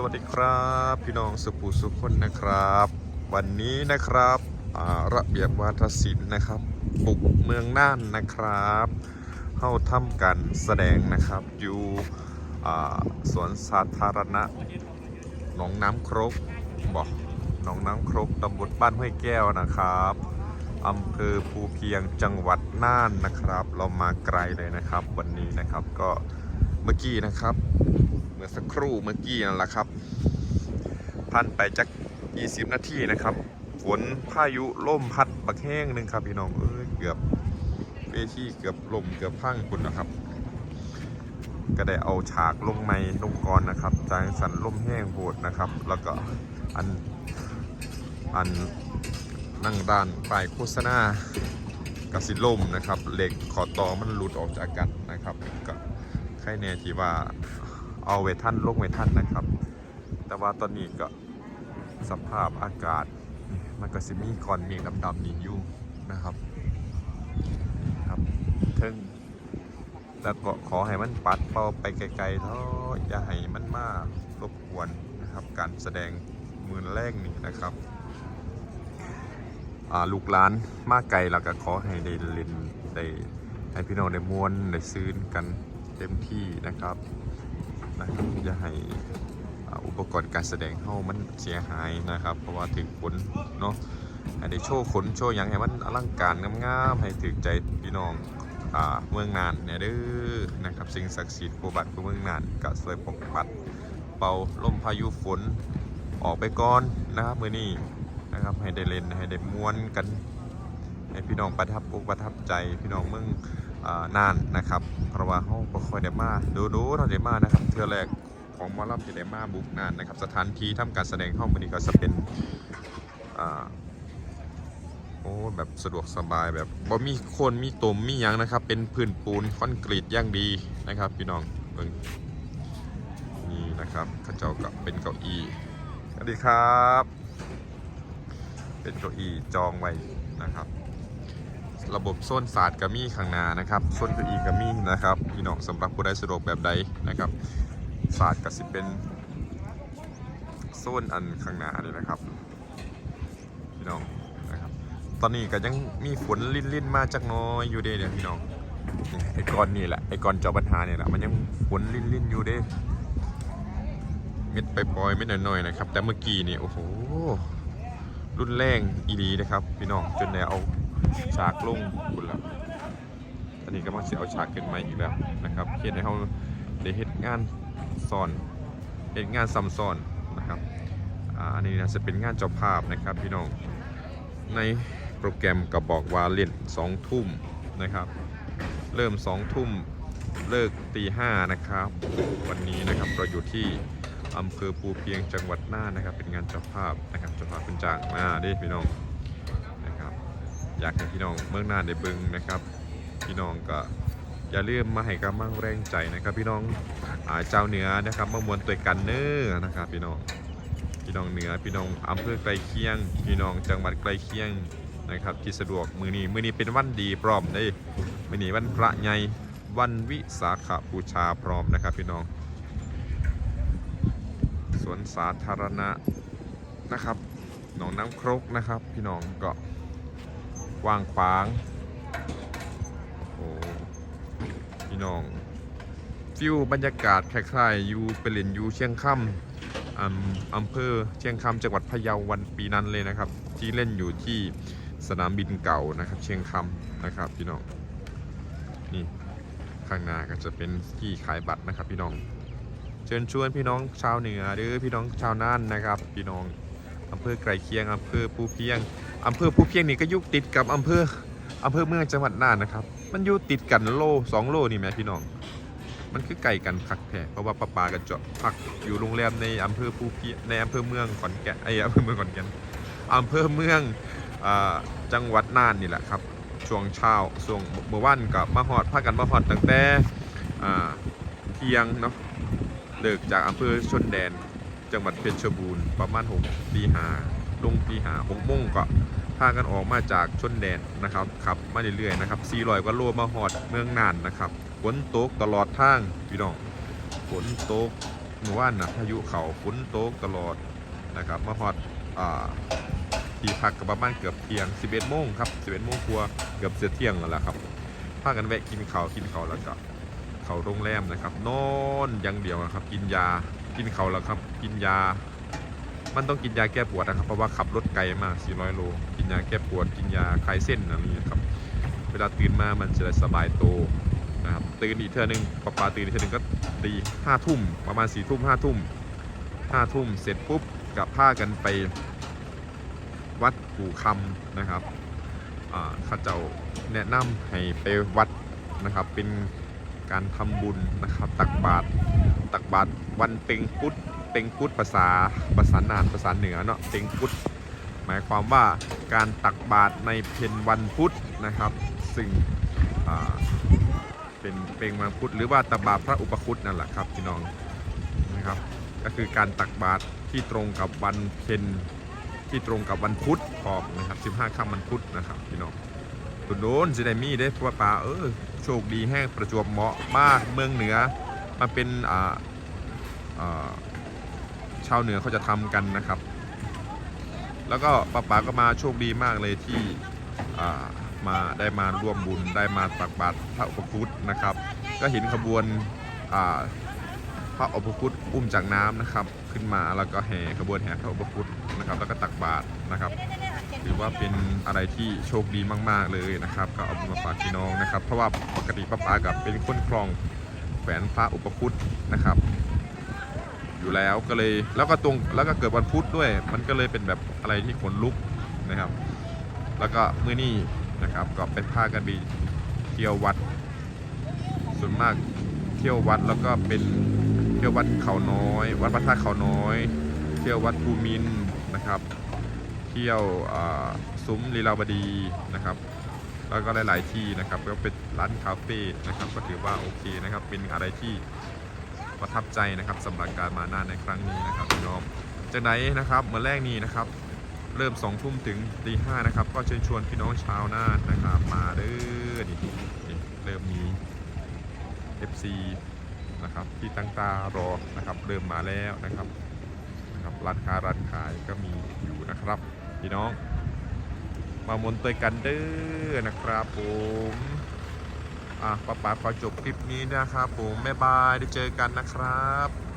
สวัสดีครับ พี่น้องสุภูสุขคนนะครับ วันนี้นะครับระเบียบวาทศิลป์นะครับบุกเมืองน่านนะครับเข้าทำการแสดงนะครับอยู่สวนสาธารณะหนองน้ำครกบอกหนองน้ำครกตำบลบ้านห้วยแก้วนะครับอำเภอภูเพียงจังหวัดน่านนะครับ เรามาไกลเลยนะครับ วันนี้นะครับก็เมื่อกี้นะครับ เมื่อสักครู่เมื่อกี้นั่นแหละครับพันไปจัก20 นาทีนะครับ ฝนพายุล่มพัดบักแห้งหนึ่งครับพี่น้องเอ้ยเกือบเวทีเกือบลมเกือบพังคุณนะครับ ก็ได้เอาฉากลงไม้ลงกรนะครับจางสันล่มแห้งโหดนะครับ แล้วก็อันอันนั่งด้านป้ายโฆษณากสิล่มนะครับเหล็กขอต่อมันหลุดออกจากกันนะครับก็ใครแน่ที่ว่า เอาไว้ท่านลงไว้ท่านนะครับ แต่ว่าตอนนี้ก็สภาพอากาศ มันก็สิมีก่อนเมฆดำๆนี่อยู่นะครับครับเทิงแล้วก็ขอให้มันปัดเป่าไปไกลๆเท่าอย่าให้มันมากรบกวนนะครับ การแสดงมือแรกนี่นะครับอ่าลูกหลานมากไกลแล้วก็ขอให้ได้เล่นได้ให้พี่น้องได้มวนได้ซื้นกันเต็มที่นะครับ นะครับอย่าให้อุปกรณ์การแสดงเฮามันเสียหายนะครับ เพราะว่าถึงผลเนาะให้ได้โชว์ขนโชว์หยังให้มันอลังการงามๆให้ถึกใจพี่น้องเมืองนานเนี่ยเด้อนะครับสิ่งศักดิ์สิทธิ์ผู้บัตรผู้เมืองนานก็สวยปกปัด เป่าลมพายุฝนออกไปก่อนนะครับมือนี้นะครับให้ได้เล่นให้ได้ม้วนกัน ให้พี่น้องประทับอกประทับใจพี่น้องเมือง นานนะครับ เพราะว่าเขาบ่ค่อยได้มาดูดูเราได้มานะครับเทือแรกของมอลำที่ได้มาบุกนานนะครับ สถานที่ทำการแสดงห้องมันนี้ก็จะเป็นอ่าโอ้แบบสะดวกสบายแบบบ่มีคนมีตมมียังนะครับ เป็นพื้นปูนคอนกรีตย่างดีนะครับพี่น้องเบิ่งนี่นะครับข้าเจ้ากับเป็นเก้าอี้สวัสดีครับ เป็นเก้าอี้จองไว้นะครับ ระบบโซนศาสตร์กามีข้างหน้านะครับโซนเก้าอี้กามีนะครับพี่น้องสำหรับผู้ใดสะดวกแบบใดนะครับศาสตร์ก็สิเป็นโซนอันข้างหน้านี่นะครับพี่น้องนะครับ ตอนนี้ก็ยังมีฝนลิ่นๆมาจากน้อยอยู่เด้เนี่ยพี่น้องไอ้ก้อนนี่แหละไอ้ก้อนเจ้าปัญหาเนี่ยแหละมันยังฝนลิ่นๆอยู่เด้เม็ดไปปล่อยเม็ดหน่อยๆนะครับ แต่เมื่อกี้นี่โอ้โหรุนแรงอีดีนะครับ พี่น้องจนได้เอา ฉากลงคุณแล้วอันนี้ก็มาเสียเอาฉากขึ้นมาอีกแล้วนะครับเขียนให้เขาได้เฮ็ดงานซ้อนเฮ็ดงานซ้ำซ้อนนะครับอันนี้นะจะเป็นงานเจ้าภาพนะครับพี่น้องในโปรแกรมก็บอกว่าเล่น2ทุ่มนะครับ เริ่ม2ทุ่มเลิกตีห้านะครับ วันนี้นะครับเราอยู่ที่อำเภอภูเพียงจังหวัดน่านนะครับ เป็นงานเจ้าภาพนะครับเจ้าภาพเป็นจ้างมาด้พี่น้อง อยากให้พี่น้องเมืองน่านได้เบิ่งนะครับ พี่น้องก็อย่าลืมมาให้กำลังแรงใจนะครับ พี่น้องอาเจ้าเหนือนะครับมามวนตัวกันเนอร์นะครับ พี่น้องพี่น้องเหนือพี่น้องอำเภอใกล้เคียง พี่น้องจังหวัดใกล้เคียงนะครับ ที่สะดวกมือนี้มือนี้เป็นวันดีพร้อมได้มือนี้วันพระใหญ่วันวิสาขบูชาพร้อมนะครับ พี่น้อง สวนสาธารณะนะครับหนองน้ำครกนะครับ พี่น้องก็ กว้างขวาง โอ้พี่น้อง ฟิวบรรยากาศคล้ายๆอยู่เป็นเล่นอยู่เชียงคำอำอำเภอเชียงคำจังหวัดพะเยาวันปีนั้นเลยนะครับ ที่เล่นอยู่ที่สนามบินเก่านะครับ เชียงคำนะครับพี่น้อง นี่ข้างหน้าก็จะเป็นที่ขายบัตรนะครับ พี่น้อง เชิญชวนพี่น้องชาวเหนือหรือพี่น้องชาวน่านนะครับ พี่น้องอำเภอไกลเคียงอำเภอภูเพียง อำเภอภูเพียงนี่ก็ยุติดกับอำเภออำเภอเมืองจังหวัดน่านนะครับ มันอยู่ติดกันโลสองโลนี่แหม่พี่น้อง มันคือไก่กันคักแท้เพราะว่าป้าปลากันเจาะพักอยู่โรงแรมในอำเภอภูเพียงในอำเภอเมืองขอนแก่นไอ้อำเภอเมืองขอนแก่นอำเภอเมืองอจังหวัดน่านนี่แหละครับ ช่วงเช้าช่วงเมื่อวันกับมาหอดพากันมาหอดตั้งแต่เที่ยงเนาะเลิกจากอำเภอชนแดน จังหวัดเพชรบูรณ์ประมาณหกตีหา ลงตีหาหกโมงก็พากันออกมาจากชนแดนนะครับขับมาเรื่อยๆนะครับ400กว่าโลมาหอดเมืองน่านนะครับฝนตกตลอดทางพี่น้องฝนตกหมู่บ้านนะพายุเขาฝนตกตลอดนะครับมาฮอดอ่าที่พักกับประมาณเกือบเที่ยง 11โมงครับ 11โมงกว่าเกือบจะเที่ยงแล้วล่ะครับพากันแวะกินข้าวกินข้าวแล้วก็เขาโรงแรมนะครับนอนอย่างเดียวนะครับ กินยากินข้าวแล้วครับ กินยา มันต้องกินยาแก้ปวดนะครับ เพราะว่าขับรถไกลมาก 400 โล กินยาแก้ปวด กินยาคลายเส้นอะไรอย่างเงี้ยครับ เวลาตื่นมา มันจะได้สบายโตนะครับ ตื่นอีกเทื่อนึงปะปาตื่นอีกเทื่อนึงก็ตีห้าทุ่ม ประมาณสี่ทุ่มห้าทุ่มห้าทุ่ม เสร็จปุ๊บกับผ้ากันไปวัดกู่คำนะครับข้าเจ้าแนะนำให้ไปวัดนะครับ เป็นการทำบุญนะครับ ตักบาตรตักบาตรวันเป็งพุธ เป็งพุธภาษาภาษานานภาษาเหนือเนาะเป็งพุธหมายความว่าการตักบาตรในเพนวันพุธนะครับ ซึ่งเป็นเป็งวันพุธหรือว่าตักบาตรพระอุปคุตนั่นแหละครับพี่น้องนะครับก็คือการตักบาตรที่ตรงกับวันเพ็ญที่ตรงกับวันพุธพร้อมนะครับ15ค่ำวันพุธนะครับพี่น้องโดนๆสิได้มีได้เพราะว่าป่าเออโชคดีแห้งประจวบเหมาะมากเมืองเหนือมันเป็นอ่าอ่า ชาวเหนือเขาจะทำกันนะครับ แล้วก็ป้าป๋าก็มาโชคดีมากเลยที่มาได้มาร่วมบุญได้มาตักบาตรพระอุปคุตนะครับ ก็เห็นขบวนพระอุปคุตอุ้มจากน้ำนะครับ ขึ้นมาแล้วก็แห่ขบวนแห่พระอุปคุตนะครับ แล้วก็ตักบาตรนะครับถือว่าเป็นอะไรที่โชคดีมาก ๆเลยนะครับ ก็เอามาฝากพี่น้องนะครับ เพราะว่าปกติป้าป๋ากับเป็นคนคลองแฝนพระอุปคุตนะครับ อยู่แล้วก็เลยแล้วก็ตรงแล้วก็เกิดวันพุธด้วย มันก็เลยเป็นแบบอะไรที่ขนลุกนะครับ แล้วก็มื้อนี้นะครับก็ไปพากันไปเที่ยววัด ส่วนมากเที่ยววัดแล้วก็เป็นเที่ยววัดเขาน้อย วัดพระธาตุเขาน้อย เที่ยววัดภูมินนะครับ เที่ยวซุ้มลีลาวดีนะครับแล้วก็หลาย ๆ ที่นะครับก็เป็นร้านคาเฟ่นะครับ ก็ถือว่าโอเคนะครับ เป็นอะไรที่ ประทับใจนะครับสำหรับการมานานในครั้งนี้นะครับพี่น้องจากไหนนะครับเมื่อแรกนี้นะครับ เริ่มสองทุ่มถึงตีห้านะครับ ก็เชิญชวนพี่น้องชาวน่านนะครับ มาเด้อนี่นี่เริ่มมี FC นะครับที่ตั้งตารอนะครับ เริ่มมาแล้วนะครับนะครับร้านค้าร้านขายก็มีอยู่นะครับ พี่น้อง มามนเตยกันเด้อนะครับผม อะป๊าป๊าขอจบคลิปนี้นะครับผมแม่บายได้เจอกันนะครับ